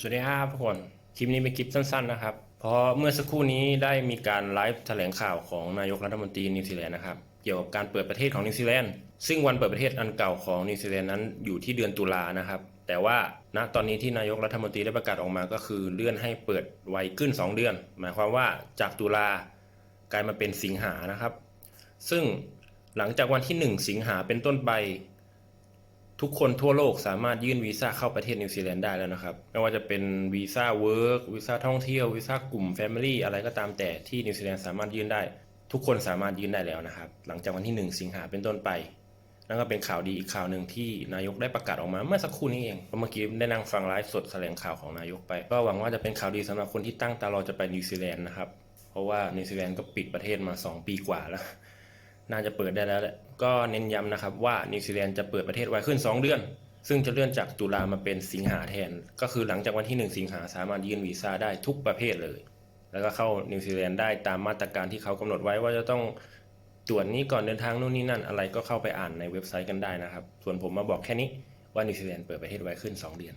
สวัสดีครับทุกคนคลิปนี้เป็นคลิปสั้นๆนะครับ เพราะเมื่อสักครู่นี้ได้มีการไลฟ์แถลงข่าวของนายกรัฐมนตรีนิวซีแลนด์นะครับเกี่ยวกับการเปิดประเทศของนิวซีแลนด์ซึ่งวันเปิดประเทศอันเก่าของนิวซีแลนด์นั้นอยู่ที่เดือนตุลานะครับ แต่ว่าณตอนนี้ที่นายกรัฐมนตรีได้ประกาศออกมาก็คือเลื่อนให้เปิดไวขึ้น 2 เดือน หมายความว่าจากตุลากลายมาเป็นสิงหานะครับ ซึ่งหลังจากวันที่ 1 สิงหาเป็นต้นไป ทุกคนทั่วโลกสามารถยื่นวีซ่าเข้าประเทศนิวซีแลนด์ได้แล้วนะครับ ไม่ว่าจะเป็นวีซ่าเวิร์กวีซ่าท่องเที่ยววีซ่ากลุ่มแฟมิลี่อะไรก็ตามแต่ที่นิวซีแลนด์สามารถยื่นได้ ทุกคนสามารถยื่นได้แล้วนะครับ หลังจากวันที่ 1 สิงหาเป็นต้นไปนั่นก็เป็นข่าวดีอีกข่าวหนึ่งที่นายกได้ประกาศออกมาเมื่อสักครู่นี้เองเมื่อกี้ได้นั่งฟังไลฟ์สดแถลงข่าวของนายกไป ก็หวังว่าจะเป็นข่าวดีสำหรับคนที่ตั้งตารอจะไปนิวซีแลนด์นะครับ เพราะว่านิวซีแลนด์ก็ปิดประเทศมา 2 ปีกว่าแล้ว น่าจะเปิดได้แล้วแหละ ก็เน้นย้ำนะครับว่านิวซีแลนด์จะเปิดประเทศไวขึ้น 2 เดือน ซึ่งจะเลื่อนจากตุลามาเป็นสิงหาแทน ก็คือหลังจากวันที่ 1 สิงหาสามารถยื่นวีซ่าได้ทุกประเภทเลย แล้วก็เข้านิวซีแลนด์ได้ตามมาตรการที่เขากำหนดไว้ว่าจะต้องตรวจนี้ก่อนเดินทางนู่นนี่นั่นอะไรก็เข้าไปอ่านในเว็บไซต์กันได้นะครับ ส่วนผมมาบอกแค่นี้ว่านิวซีแลนด์เปิดประเทศไวขึ้น 2 เดือน